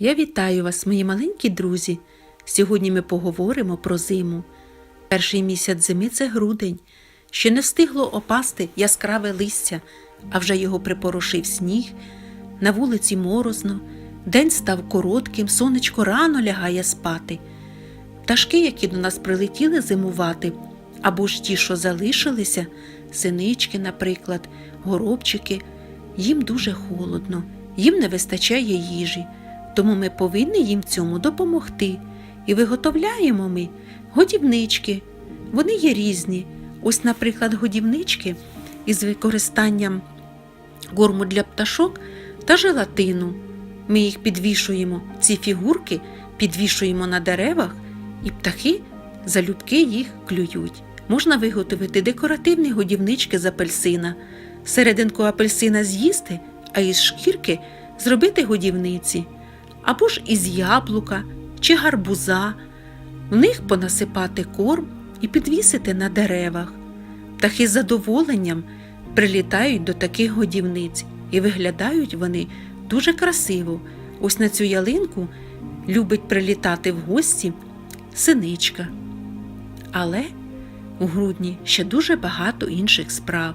Я вітаю вас, мої маленькі друзі. Сьогодні ми поговоримо про зиму. Перший місяць зими це грудень. Ще не встигло опасти яскраве листя, а вже його припорошив сніг. На вулиці морозно, день став коротким, сонечко рано лягає спати. Пташки, які до нас прилетіли зимувати, або ж ті, що залишилися, синички, наприклад, горобчики, їм дуже холодно, їм не вистачає їжі, тому ми повинні їм цьому допомогти. І виготовляємо ми годівнички. Вони є різні. Ось, наприклад, годівнички із використанням корму для пташок та желатину. Ми їх підвішуємо, ці фігурки підвішуємо на деревах, і птахи залюбки їх клюють. Можна виготовити декоративні годівнички з апельсина, серединку апельсина з'їсти, а із шкірки зробити годівниці, або ж із яблука чи гарбуза, в них понасипати корм і підвісити на деревах. Птахи з задоволенням прилітають до таких годівниць і виглядають вони дуже красиво. Ось на цю ялинку любить прилітати в гості синичка. Але у грудні ще дуже багато інших справ.